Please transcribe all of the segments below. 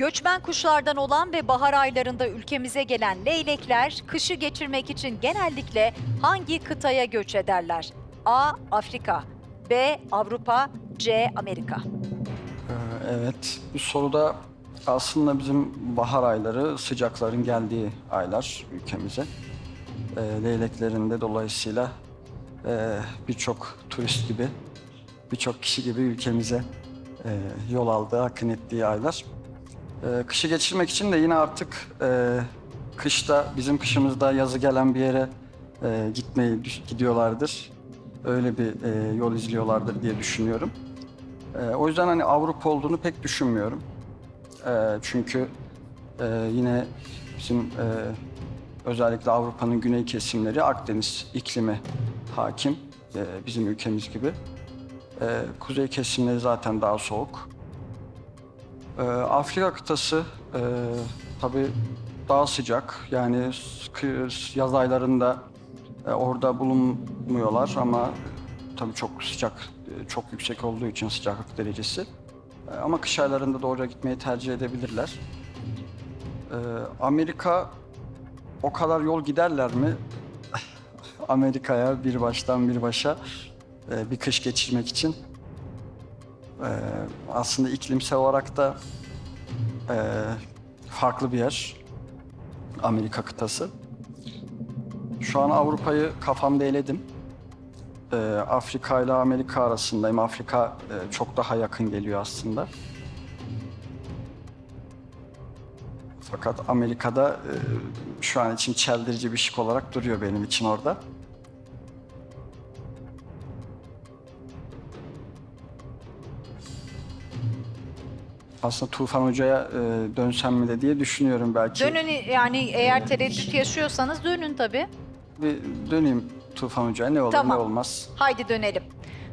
Göçmen kuşlardan olan ve bahar aylarında ülkemize gelen leylekler kışı geçirmek için genellikle hangi kıtaya göç ederler? A. Afrika B. Avrupa C. Amerika Ee, Evet, bu soruda aslında bizim bahar ayları sıcakların geldiği aylar ülkemize. Ee, leyleklerin de dolayısıyla e, birçok turist gibi, birçok kişi gibi ülkemize e, yol aldığı, akın ettiği aylar. Ee, kışı geçirmek için de yine artık e, kışta, bizim kışımızda yazı gelen bir yere e, gitmeyi gidiyorlardır. Öyle bir e, yol izliyorlardır diye düşünüyorum. Ee, o yüzden hani Avrupa olduğunu pek düşünmüyorum. Ee, çünkü e, yine bizim e, özellikle Avrupa'nın güney kesimleri Akdeniz iklimi hakim. e, bizim ülkemiz gibi. Ee, kuzey kesimleri zaten daha soğuk. Ee, Afrika kıtası e, tabii daha sıcak. Yani yaz aylarında e, orada bulunmuyorlar ama tabii çok sıcak, e, çok yüksek olduğu için sıcaklık derecesi. E, Ama kış aylarında da oraya gitmeyi tercih edebilirler. E, Amerika o kadar yol giderler mi? Amerika'ya bir baştan bir başa e, bir kış geçirmek için. E, Aslında iklimsel olarak da e, farklı bir yer. Amerika kıtası. Şu an Avrupa'yı kafamda eledim. Ee, Afrika ile Amerika arasındayım. Afrika e, çok daha yakın geliyor aslında. Fakat Amerika'da e, şu an için çeldirici bir şık olarak duruyor benim için orada. Aslında Tufan Hoca'ya e, dönsem mi de diye düşünüyorum belki. Dönün yani eğer tereddüt yaşıyorsanız dönün tabii. Bir döneyim Tufan Hoca'ya ne olur Tamam. ne olmaz. Haydi dönelim.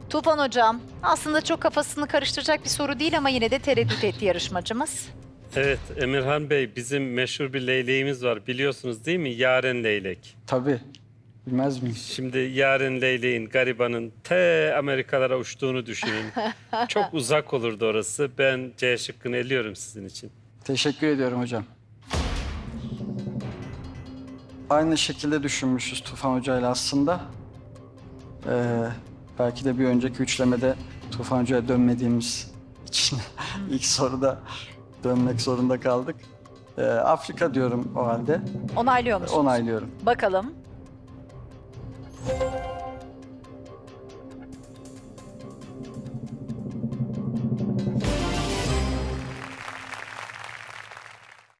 Tufan Hocam aslında çok kafasını karıştıracak bir soru değil ama yine de tereddüt etti yarışmacımız. Evet Emirhan Bey bizim meşhur bir leyleğimiz var biliyorsunuz değil mi? Yaren leylek. Tabii. Bilmez miyim? Şimdi Yaren leyleğin garibanın te Amerikalara uçtuğunu düşünün. Çok uzak olurdu orası. Ben C şıkkını eliyorum sizin için. Teşekkür ediyorum hocam. Aynı şekilde düşünmüşüz Tufan Hoca ile aslında. Ee, belki de bir önceki üçlemede Tufan Hoca'ya dönmediğimiz için ilk soruda dönmek zorunda kaldık. Ee, Afrika diyorum o halde. Onaylıyor musunuz? Onaylıyorum. Bakalım.